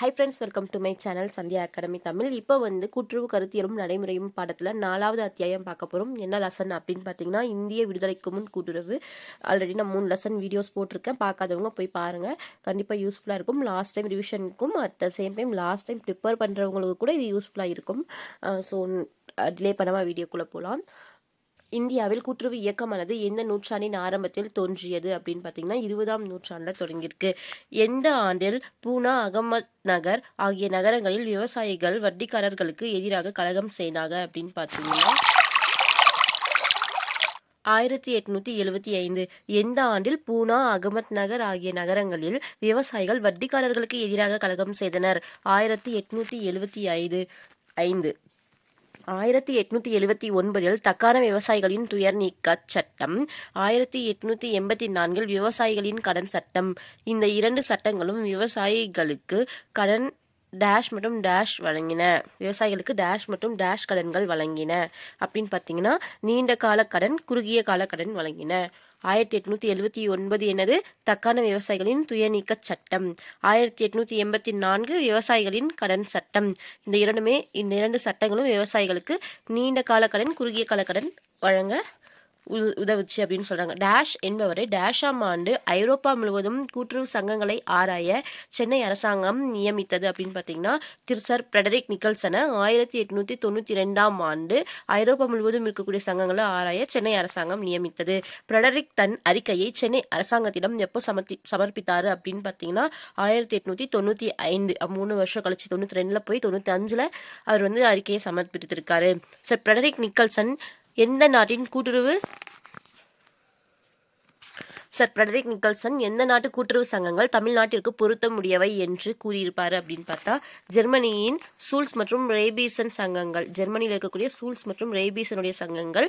Hi friends welcome to my channel Sandhya academy Tamil இப்போ வந்து கூட்டுறவு கருத்தியலும் நடைமுறையும் பாடத்தில் நாலாவது அத்தியாயம் பார்க்க போகிறோம் என்ன லெசன் அப்படின்னு பார்த்தீங்கன்னா இந்திய விடுதலைக்கு முன் கூட்டுறவு. ஆல்ரெடி நான் மூணு லெசன் வீடியோஸ் போட்டிருக்கேன். பார்க்காதவங்க போய் பாருங்கள் கண்டிப்பாக யூஸ்ஃபுல்லாக இருக்கும். Last time ரிவிஷனுக்கும் at the same time last time prepare பண்ணுறவங்களுக்கு கூட இது யூஸ்ஃபுல்லாக இருக்கும். ஸோ டிலே பண்ணாமல் வீடியோக்குள்ளே போகலாம் இந்தியாவில் கூட்டுறவு இயக்கமானது எந்த நூற்றாண்டின் ஆரம்பத்தில் தோன்றியது அப்படின்னு பார்த்தீங்கன்னா இருபதாம் நூற்றாண்டில் தொடங்கியிருக்கு. எந்த ஆண்டில் பூனா அகமத் நகர் ஆகிய நகரங்களில் விவசாயிகள் வட்டிக்காரர்களுக்கு எதிராக கழகம் செய்தாங்க அப்படின்னு பார்த்தீங்கன்னா ஆயிரத்தி எட்நூத்தி எழுபத்தி ஐந்து. எந்த ஆண்டில் பூனா அகமத் நகர் ஆகிய நகரங்களில் விவசாயிகள் வட்டிக்காரர்களுக்கு எதிராக கழகம் செய்தனர்? ஆயிரத்தி எட்நூத்தி எழுபத்தி ஐந்து. ஐந்து. ஆயிரத்தி எட்நூத்தி எழுபத்தி ஒன்பதில் தக்கான விவசாயிகளின் துயர் நீக்க சட்டம் ஆயிரத்தி எட்நூத்தி எண்பத்தி நான்கில் விவசாயிகளின் கடன் சட்டம். இந்த இரண்டு சட்டங்களும் விவசாயிகளுக்கு கடன் டேஷ் மற்றும் டேஷ் வழங்கின. விவசாயிகளுக்கு டேஷ் மற்றும் டேஷ் கடன்கள் வழங்கின. அப்படின்னு பார்த்தீங்கன்னா நீண்ட கால கடன் குறுகிய கால கடன் வழங்கின. ஆயிரத்தி எட்நூத்தி எழுபத்தி ஒன்பது எனது தக்கான விவசாயிகளின் துயநீக்க சட்டம். ஆயிரத்தி எட்நூத்தி எண்பத்தி நான்கு விவசாயிகளின் கடன் சட்டம். இந்த இரண்டுமே இந்த இரண்டு சட்டங்களும் விவசாயிகளுக்கு நீண்ட கால கடன் குறுகிய கால கடன் வழங்க உதவுச்சு அப்படின்னு சொல்றாங்க. டேஷ் என்பவரை டேஷாம் ஆண்டு ஐரோப்பா முழுவதும் கூட்டுறவு சங்கங்களை ஆராய சென்னை அரசாங்கம் நியமித்தது அப்படின்னு பார்த்தீங்கன்னா திரு சர் ஃப்ரெடரிக் நிக்கல்சனை ஆயிரத்தி எட்நூத்தி தொண்ணூத்தி ரெண்டாம் ஆண்டு ஐரோப்பா முழுவதும் இருக்கக்கூடிய சங்கங்களை ஆராய சென்னை அரசாங்கம் நியமித்தது. ஃப்ரெடரிக் தன் அறிக்கையை சென்னை அரசாங்கத்திடம் எப்போ சமர்த்தி சமர்ப்பித்தார் அப்படின்னு பார்த்தீங்கன்னா ஆயிரத்தி எட்நூத்தி தொண்ணூத்தி ஐந்து மூணு வருஷம் கழிச்சு தொண்ணூத்தி ரெண்டுல போய் தொண்ணூத்தி அஞ்சுல அவர் வந்து அறிக்கையை சமர்ப்பித்திருக்காரு. சார் ஃப்ரெடரிக் நிக்கல்சன் எந்த நாட்டின் கூட்டுறவு? சர் ஃப்ரெடரிக் நிக்கல்சன் எந்த நாட்டு கூட்டுறவு சங்கங்கள் தமிழ்நாட்டிற்கு பொருத்த முடியவை என்று கூறியிருப்பார் அப்படின்னு பார்த்தா ஜெர்மனியின் சூல்ஸ் மற்றும் ரேபீசன் சங்கங்கள் ஜெர்மனியில் இருக்கக்கூடிய சூல்ஸ் மற்றும் ரேபீசனுடைய சங்கங்கள்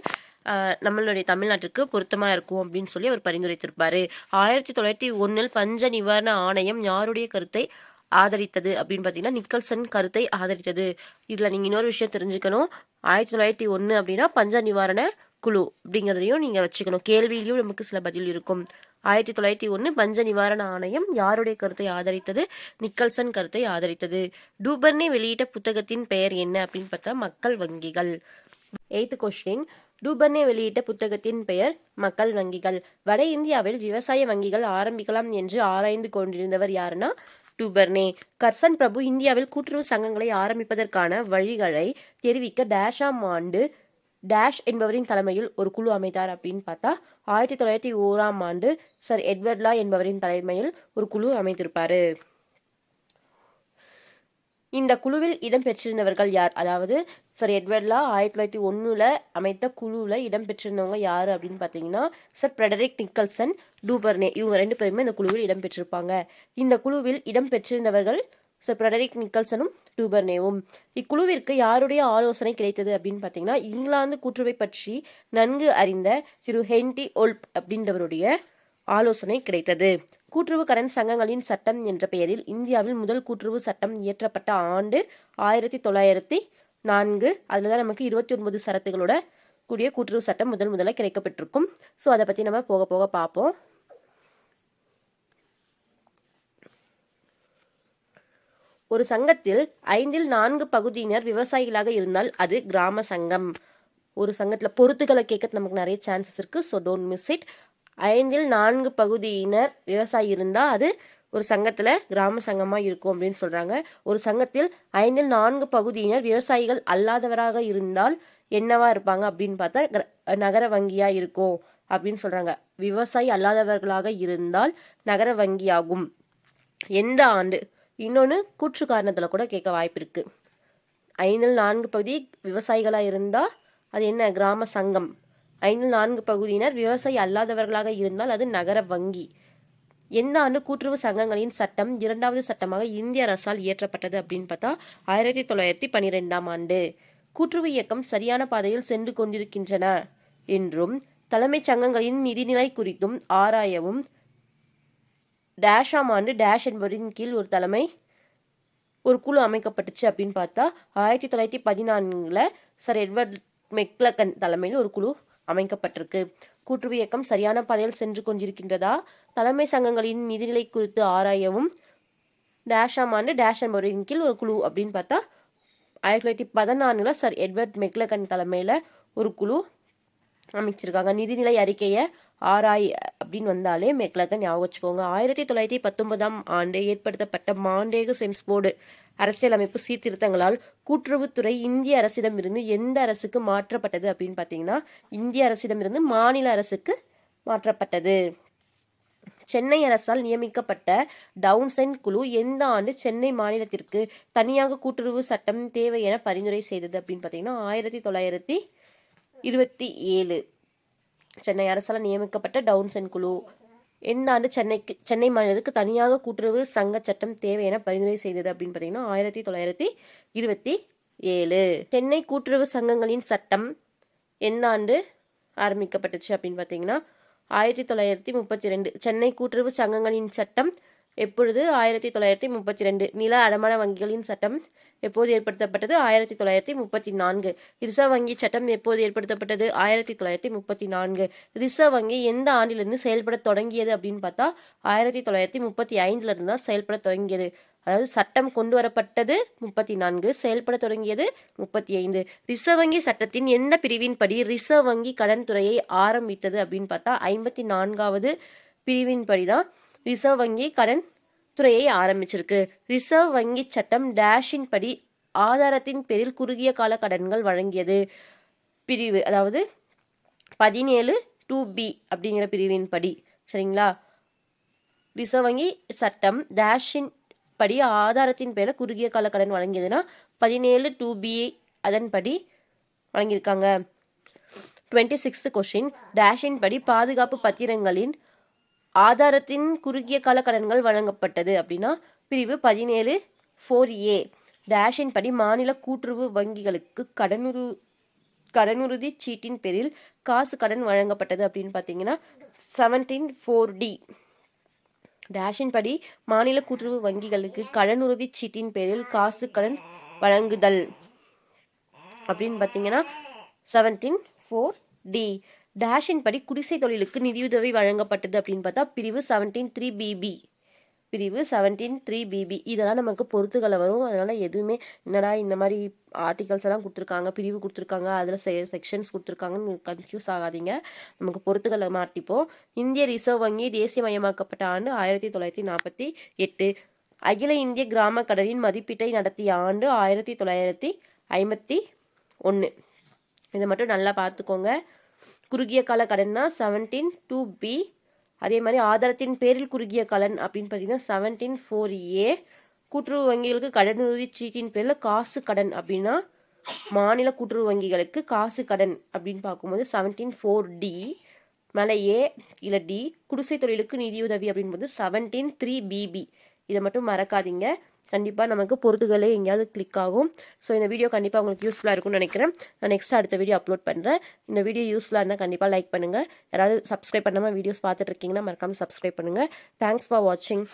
நம்மளுடைய தமிழ்நாட்டிற்கு பொருத்தமாக இருக்கும் அப்படின்னு சொல்லி அவர் பரிந்துரைத்திருப்பார். ஆயிரத்தி தொள்ளாயிரத்தி ஒன்றில் பஞ்ச நிவாரண ஆணையம் யாருடைய கருத்தை ஆதரித்தது அப்படின்னு பார்த்தீங்கன்னா நிக்கல்சன் கருத்தை ஆதரித்தது. இதில் நீங்கள் இன்னொரு விஷயம் தெரிஞ்சுக்கணும். ஆயிரத்தி தொள்ளாயிரத்தி ஒன்று அப்படின்னா பஞ்ச நிவாரண குழு அப்படிங்கிறதையும் நீங்கள் வச்சுக்கணும். கேள்வியிலையும் நமக்கு சில பதில் இருக்கும். ஆயிரத்தி தொள்ளாயிரத்தி ஒன்று பஞ்ச நிவாரண ஆணையம் யாருடைய கருத்தை ஆதரித்தது? நிக்கல்சன் கருத்தை ஆதரித்தது. டூபர்னே வெளியிட்ட புத்தகத்தின் பெயர் என்ன அப்படின்னு பார்த்தா மக்கள் வங்கிகள். எய்த்து கொஸ்டின் டூபர்னே வெளியிட்ட புத்தகத்தின் பெயர் மக்கள் வங்கிகள். வட இந்தியாவில் விவசாய வங்கிகள் ஆரம்பிக்கலாம் என்று ஆராய்ந்து கொண்டிருந்தவர் யாருன்னா டூபர்னே. கர்சன் பிரபு இந்தியாவில் கூட்டுறவு சங்கங்களை ஆரம்பிப்பதற்கான வழிகளை தெரிவிக்க டேஷாம் ஆண்டு டேஷ் என்பவரின் தலைமையில் ஒரு குழு அமைத்தார் அப்படின்னு பார்த்தா ஆயிரத்தி தொள்ளாயிரத்தி ஓராம் ஆண்டு சர் எட்வர்ட்லா என்பவரின் தலைமையில் ஒரு குழு அமைத்திருப்பாரு. இந்த குழுவில் இடம் பெற்றிருந்தவர்கள் யார்? அதாவது சர் எட்வர்ட்லா ஆயிரத்தி தொள்ளாயிரத்தி ஒன்றில் அமைத்த குழுவில் இடம் பெற்றிருந்தவங்க யார் அப்படின்னு பார்த்தீங்கன்னா சர் ஃப்ரெடரிக் நிக்கல்சன் டூபர்னே. இவங்க ரெண்டு பேருமே இந்த குழுவில் இடம் பெற்றிருப்பாங்க இந்த குழுவில் இடம் பெற்றிருந்தவர்கள் சர் ஃப்ரெடரிக் நிக்கல்சனும் டூபர்னேவும். இக்குழுவிற்கு யாருடைய ஆலோசனை கிடைத்தது அப்படின்னு பார்த்தீங்கன்னா இங்கிலாந்து கூற்றுவை பற்றி நன்கு அறிந்த திரு ஹென்டி ஓல்ப் அப்படின்றவருடைய ஆலோசனை கிடைத்தது. கூட்டுறவு கடன் சங்கங்களின் சட்டம் என்ற பெயரில் இந்தியாவில் முதல் கூட்டுறவு சட்டம் இயற்றப்பட்ட ஆண்டு ஆயிரத்தி தொள்ளாயிரத்தி நான்கு. அதில் தான் நமக்கு இருபத்தி ஒன்பது சரத்துகளோட கூடிய கூட்டுறவு சட்டம் முதல் முதல்ல கிடைக்கப்பட்டிருக்கும். ஸோ அதை பற்றி நம்ம போக போக பார்ப்போம். ஒரு சங்கத்தில் ஐந்தில் நான்கு பகுதியினர் விவசாயிகளாக இருந்தால் அது கிராம சங்கம். ஒரு சங்கத்தில் பொறுத்துக்களை கேட்க நமக்கு நிறைய சான்சஸ் இருக்குது ஸோ டோன்ட் மிஸ் இட் ஐந்தில் நான்கு பகுதியினர் விவசாயி இருந்தால் அது ஒரு சங்கத்தில் கிராம சங்கமாக இருக்கும் அப்படின்னு சொல்கிறாங்க ஒரு சங்கத்தில் ஐந்தில் நான்கு பகுதியினர் விவசாயிகள் அல்லாதவராக இருந்தால் என்னவா இருப்பாங்க அப்படின்னு பார்த்தா நகர வங்கியாக இருக்கும் அப்படின்னு சொல்கிறாங்க விவசாயி அல்லாதவர்களாக இருந்தால் நகர வங்கியாகும். எந்த ஆண்டு? இன்னொன்று கூற்று காரணத்தில் கூட கேட்க வாய்ப்பு இருக்குது ஐந்தில் நான்கு பகுதி விவசாயிகளாக இருந்தால் அது என்ன? கிராம சங்கம். ஐந்து நான்கு பகுதியினர் விவசாயி அல்லாதவர்களாக இருந்தால் அது நகர வங்கி. எந்த ஆண்டு கூட்டுறவு சங்கங்களின் சட்டம் இரண்டாவது சட்டமாக இந்திய அரசால் இயற்றப்பட்டது அப்படின்னு பார்த்தா ஆயிரத்தி தொள்ளாயிரத்தி பனிரெண்டாம் ஆண்டு. கூட்டுறவு இயக்கம் சரியான பாதையில் சென்று கொண்டிருக்கின்றன என்றும் தலைமைச் சங்கங்களின் நிதிநிலை குறித்தும் ஆராயவும் டேஷாம் ஆண்டு டேஷ் என்பவரின் கீழ் ஒரு தலைமை ஒரு குழு அமைக்கப்பட்டுச்சு அப்படின்னு பார்த்தா ஆயிரத்தி தொள்ளாயிரத்தி பதினான்கில் சர் எட்வர்ட் மெக்லகன் தலைமையில் ஒரு குழு அமைக்கப்பட்டிருக்கு. கூட்டுறவு இயக்கம் சரியான பாதையில் சென்று கொண்டிருக்கின்றதா? தலைமை சங்கங்களின் நிதிநிலை குறித்து ஆராயவும். டேஷாம் ஆண்டு டேஷ் என்பவரின் கீழ் ஒரு குழு அப்படின்னு பார்த்தா ஆயிரத்தி தொள்ளாயிரத்தி பதினான்குல சர் எட்வர்ட் மெக்லகன் தலைமையில் ஒரு குழு அமைச்சிருக்காங்க. நிதிநிலை அறிக்கையை ஆராய் அப்படின்னு வந்தாலே மெக்லகன் ஞாபகம் வச்சுக்கோங்க. ஆயிரத்தி தொள்ளாயிரத்தி பத்தொன்பதாம் ஆண்டு ஏற்படுத்தப்பட்ட மாண்டேக செம்ஸ் போர்டு அரசியலமைப்பு சீர்திருத்தங்களால் கூட்டுறவுத்துறை இந்திய அரசிடமிருந்து எந்த அரசுக்கு மாற்றப்பட்டது அப்படின்னு பார்த்தீங்கன்னா இந்திய அரசிடமிருந்து மாநில அரசுக்கு மாற்றப்பட்டது. சென்னை அரசால் நியமிக்கப்பட்ட டவுன்சென் குழு எந்த ஆண்டு சென்னை மாநிலத்திற்கு தனியாக கூட்டுறவு சட்டம் தேவை என பரிந்துரை செய்தது அப்படின்னு பார்த்தீங்கன்னா ஆயிரத்தி தொள்ளாயிரத்தி இருபத்தி ஏழு. சென்னை அரசால் நியமிக்கப்பட்ட டவுன்சென் குழு. எந்த ஆண்டு சென்னைக்கு சென்னை மாநிலத்துக்கு தனியாக கூட்டுறவு சங்க சட்டம் தேவை என பரிந்துரை செய்தது அப்படின்னு பார்த்தீங்கன்னா ஆயிரத்தி தொள்ளாயிரத்தி இருபத்தி ஏழு. சென்னை கூட்டுறவு சங்கங்களின் சட்டம் எந்த ஆண்டு ஆரம்பிக்கப்பட்டுச்சு அப்படின்னு பார்த்தீங்கன்னா ஆயிரத்தி தொள்ளாயிரத்தி முப்பத்தி ரெண்டு. சென்னை கூட்டுறவு சங்கங்களின் சட்டம் எப்பொழுது ஆயிரத்தி தொள்ளாயிரத்தி முப்பத்தி ரெண்டு நில அடமான வங்கிகளின் சட்டம் எப்போது ஏற்படுத்தப்பட்டது? ஆயிரத்தி தொள்ளாயிரத்தி முப்பத்தி நான்கு. ரிசர்வ் வங்கி சட்டம் எப்போது ஏற்படுத்தப்பட்டது? ஆயிரத்தி தொள்ளாயிரத்தி முப்பத்தி நான்கு. ரிசர்வ் வங்கி எந்த ஆண்டிலிருந்து செயல்பட தொடங்கியது அப்படின்னு பார்த்தா ஆயிரத்தி தொள்ளாயிரத்தி முப்பத்தி ஐந்துல இருந்து தான் செயல்பட தொடங்கியது. அதாவது சட்டம் கொண்டு வரப்பட்டது முப்பத்தி நான்கு செயல்பட தொடங்கியது முப்பத்தி ஐந்து. ரிசர்வ் வங்கி சட்டத்தின் எந்த பிரிவின்படி ரிசர்வ் வங்கி கடன் துறையை ஆரம்பித்தது அப்படின்னு பார்த்தா ஐம்பத்தி நான்காவது பிரிவின்படி தான் ரிசர்வ் வங்கி கடன் துறையை ஆரம்பிச்சிருக்கு. ரிசர்வ் வங்கி சட்டம் டேஷின் படி ஆதாரத்தின் பேரில் குறுகிய கால கடன்கள் வழங்கியது. பிரிவு அதாவது பதினேழு டூ பி அப்படிங்கிற பிரிவின் படி சரிங்களா? ரிசர்வ் வங்கி சட்டம் டேஷின் படி ஆதாரத்தின் பேரில் குறுகிய கால கடன் வழங்கியதுன்னா பதினேழு டூ பி அதன்படி வழங்கியிருக்காங்க. டுவெண்ட்டி சிக்ஸ்த் கொஷின் டேஷின் படி பாதுகாப்பு பத்திரங்களின் ஆதாரத்தின் குறுகிய கால கடன்கள் வழங்கப்பட்டது அப்படின்னா பிரிவு பதினேழு ஃபோர் ஏ டேஷின் படி மாநில கூட்டுறவு வங்கிகளுக்கு கடனுறு கடனுறுதி சீட்டின் பேரில் காசு கடன் வழங்கப்பட்டது அப்படின்னு பார்த்தீங்கன்னா செவன்டீன் ஃபோர் டி டேஷின் படி மாநில கூட்டுறவு வங்கிகளுக்கு கடனுறுதி சீட்டின் பேரில் காசு கடன் வழங்குதல் அப்படின்னு பார்த்தீங்கன்னா செவன்டீன் ஃபோர் டி டேஷின் படி குடிசை தொழிலுக்கு நிதியுதவி வழங்கப்பட்டது அப்படின்னு பார்த்தா பிரிவு seventeen three B B seventeen three B இதெல்லாம் நமக்கு பொறுத்துக்களை வரும். அதனால் எதுவுமே என்னடா இந்த மாதிரி ஆர்டிகல்ஸ் எல்லாம் கொடுத்துருக்காங்க பிரிவு கொடுத்துருக்காங்க அதில் செ செக்ஷன்ஸ் கொடுத்துருக்காங்கன்னு கன்ஃபியூஸ் ஆகாதீங்க. நமக்கு பொறுத்துக்களை மாட்டிப்போம். இந்திய ரிசர்வ் வங்கி தேசியமயமாக்கப்பட்ட ஆண்டு ஆயிரத்தி தொள்ளாயிரத்தி நாற்பத்தி எட்டு. அகில இந்திய கிராம கடனின் மதிப்பீட்டை நடத்திய ஆண்டு ஆயிரத்தி தொள்ளாயிரத்தி ஐம்பத்தி ஒன்று இதை மட்டும் நல்லா பார்த்துக்கோங்க. குறுகிய கால கடன்னா செவன்டீன் டூ பி அதே மாதிரி ஆதாரத்தின் பேரில் குறுகிய கலன் அப்படின்னு பார்த்தீங்கன்னா செவன்டீன் ஃபோர் ஏ கூட்டுறவு வங்கிகளுக்கு கடனுறுதி சீட்டின் பேரில் காசு கடன் அப்படின்னா மாநில கூட்டுறவு வங்கிகளுக்கு காசு கடன் அப்படின்னு பார்க்கும்போது செவன்டீன் ஃபோர் டி மேலே ஏ இல்லை டி குடிசை தொழிலுக்கு நிதியுதவி அப்படின்போது செவன்டீன் த்ரீ பிபி இதை மட்டும் மறக்காதீங்க. கண்டிப்பாக நமக்கு பொறுத்துகளே எங்கேயாவது கிளிக் ஆகும். ஸோ இந்த வீடியோ கண்டிப்பாக உங்களுக்கு யூஸ்ஃபுல்லாக இருக்கும்னு நினைக்கிறேன். நான் நெக்ஸ்ட் அடுத்த வீடியோ அப்லோட் பண்ணுறேன் இந்த வீடியோ யூஸ்ஃபுல்லாக இருந்தால் கண்டிப்பாக லைக் பண்ணுங்கள் யாராவது சப்ஸ்கிரைப் பண்ணாமல் வீடியோஸ் பார்த்துட்டு இருக்கீங்கன்னா மறக்காமல் சப்ஸ்கிரைப் பண்ணுங்கள் தேங்க்ஸ் ஃபார் வாட்சிங்